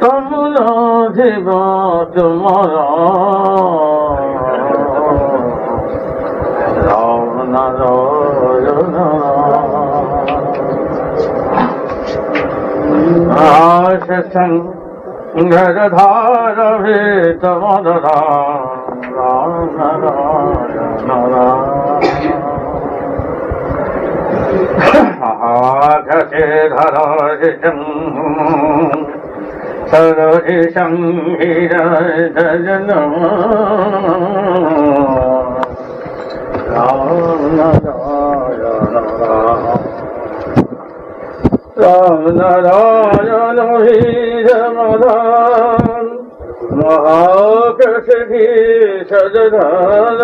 কমলা দেব তোমার রাম নারায়ণ আশ সঙ্গর ধার হে তোমার রাম নারায়ণ আঘাতে ধরাশং সরোজি সংহিরজন রাম নারায়ণ রাম নারায়ণ হীর মদান মহাকৃষি সজধান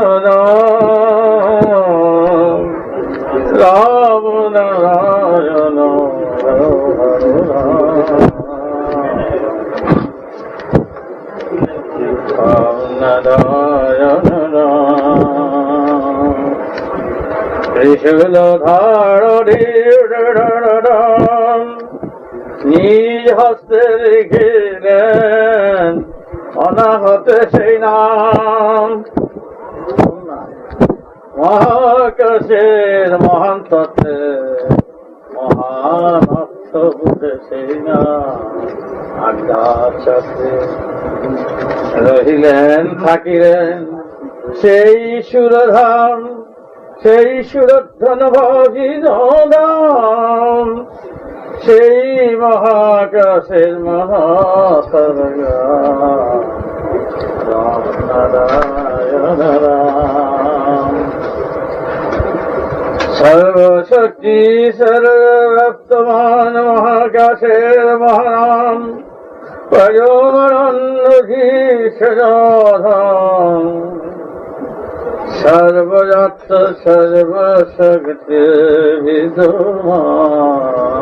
রাম নারায়ণ রাম নারায়ণ ত্রিশূল ধারণী নিজ হস্তে লিখিলেন, অনাহত সেই নাম। মহাকাশের মহান তত্ত্বে মহান সেই না আজ্ঞা রহিলেন, থাকিলেন সেই সুরধাম, সেই সুরধন ভজিধাম সেই মহাকাশের মহাসর্গা সর্বশক্তি সর্বপ্তমান মহাকাশের মহানাম পয়োমরণ্যধীশ্বরাধাম সর্বযত্র সর্বশক্তি বিদ্যমান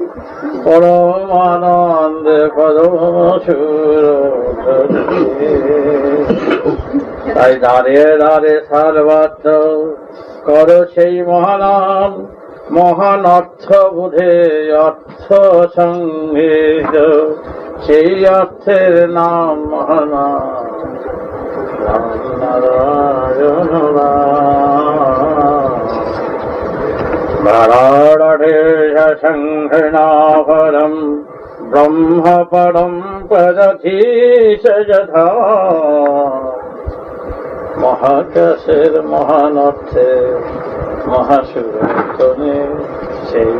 পরমানন্দ পরম সুর তাই দাঁড়িয়ে দাঁড়িয়ে সর্বত্র কর সেই মহানাম, মহান অর্থ বুধে, অর্থ সংগীত সেই অর্থের নাম মহানাম। ভরাড়েশংহনাভরম ব্রহ্মপরম পরধীশ যথা মহাকাশের মহান অর্থে মহাসুরতনে সেই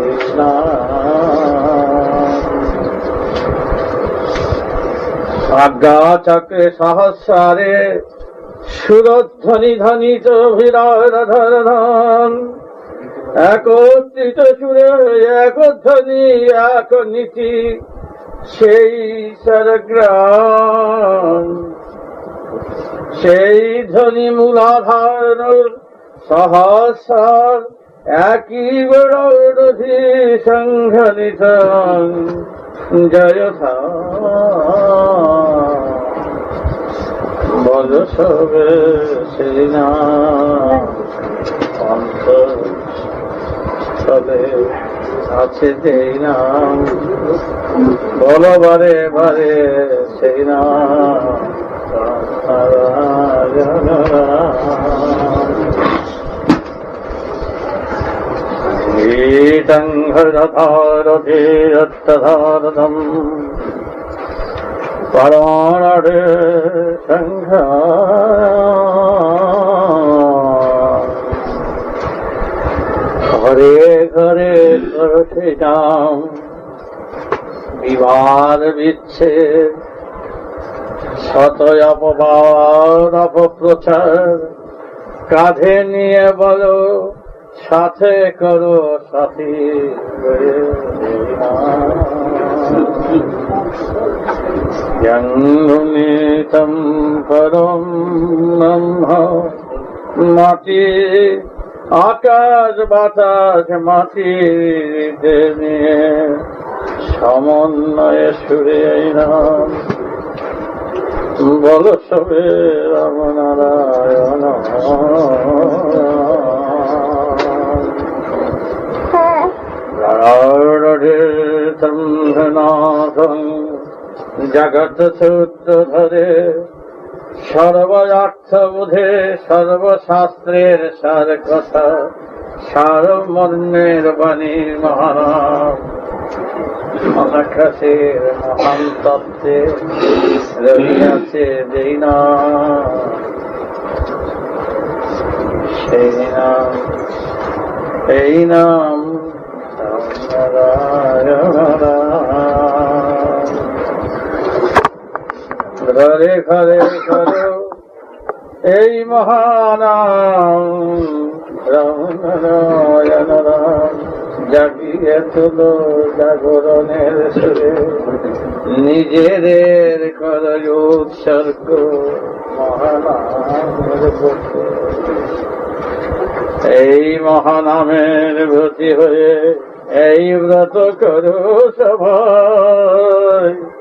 আজ্ঞা চক্রে সহস্রারে সুরধ্বনি ধ্বনিত বিরাট ধরধন একত্রিত সুরে এক ধ্বনি এক নীতি সেই সরগ্রাম। সেই ধ্বনি মূলাধার সহসার একই বড়ি সংঘনিত। জয় বল সেই না তবে আছে যেই নাম বলো বারে বারে সেই নাম নারায়ণ রাম। গীতং নাম বিবাদ, বিচ্ছেদ শত অপবাদ, অপপ্রচার, কাঁধে নিয়ে বলো, সাথে করো সাথী পরম ব্রহ্ম, মাটি আকাশ বাতাস মাটি নিয়ে সমন্বয়ে সুরে এই নাম। বল সবে রাম নারায়ণ নারায়ণ জগৎ সূত্র ধরে সর্বার্থ বোধে সর্বশাস্ত্রের সার কথা সার মর্মের বাণী মহারাম আকাশের মহান তত্ত্বে রহিয়াছে যেই না সেই নাম, এই নাম ঘরে ঘরে এই মহানাম রাম জাগিয়ে তুলো জাগরণের সুরে নিজেদের কর উৎসর্গ মহানামের এই মহানামের ব্রতি হয়ে এই ব্রত করো বলরাম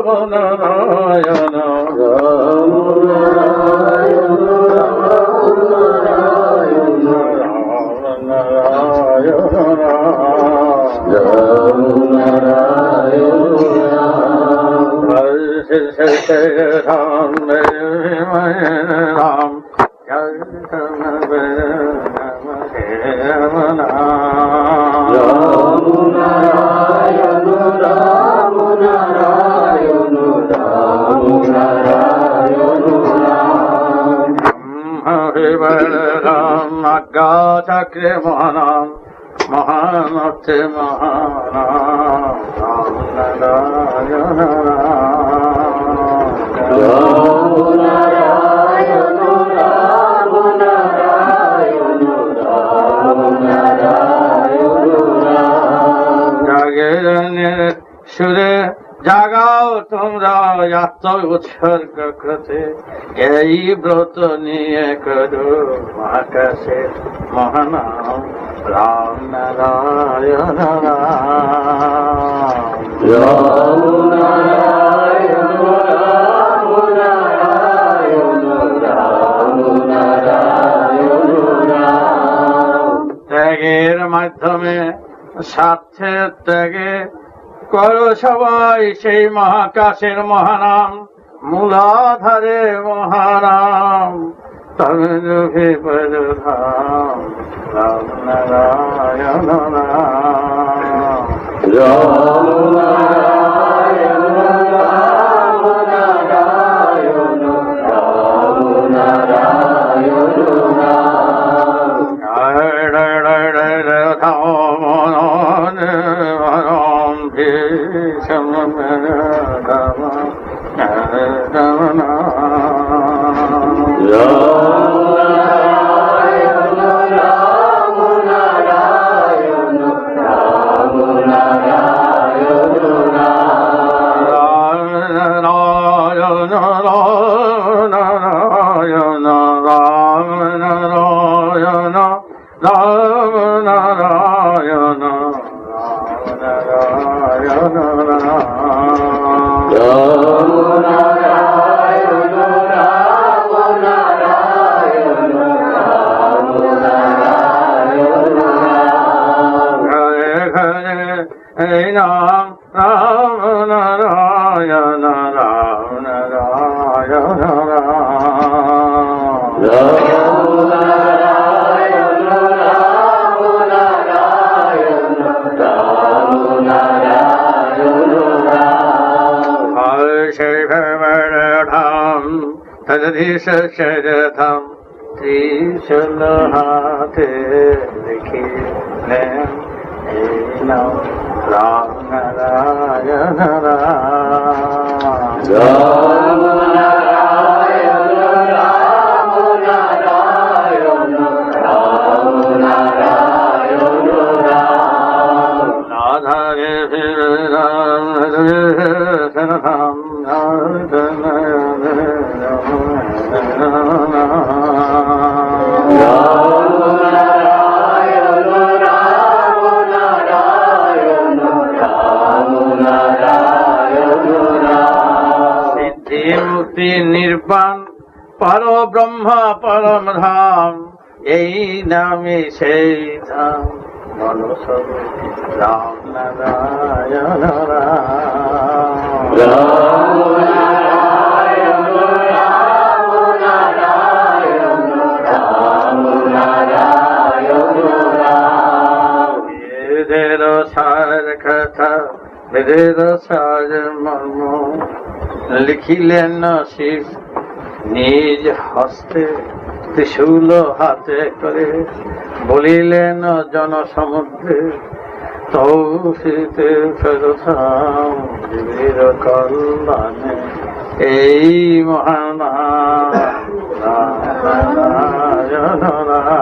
রাম নারায়ণ রাম রাম রাম আজ্ঞা চাকরে মহানাম মহান অর্থে মহানাম নারায়ণ সুরে জাগাও তোমরা আত্ম উৎসর্গ করতে এই ব্রত নিয়ে করো আকাশে মহানাম। রাম নারায়ণ, রাম। ত্যাগের মাধ্যমে স্বার্থের ত্যাগে করো সবাই সেই মহাকাশের মহানাম। মূলাধারে মহানাম। তবে পরধাম। রাম নারায়ণ রাম তদধিশরথম ত্রিশূল হাতে লিখিলেন এই নাম রাম সিদ্ধি মুক্তি নির্বাণ পর ব্রহ্ম পরম ধাম এই নামে সেই ধাম। রাম নারায়ণ রাম কথা লিখিলেন শিব নিজ হস্তে ত্রিশূল হাতে করে বলিলেন জনসমুদ্রে তৌসিতে ফেরথাম কল্যাণে এই মহান যাত্রারা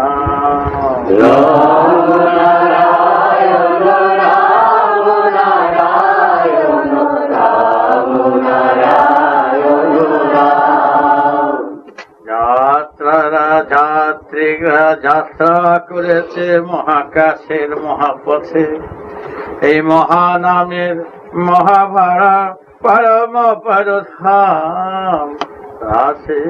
যাত্রীরা যাত্রা করেছে মহাকাশের মহাপথে। এই মহানামের মহাভাড়া পরম পরধাম। রাশে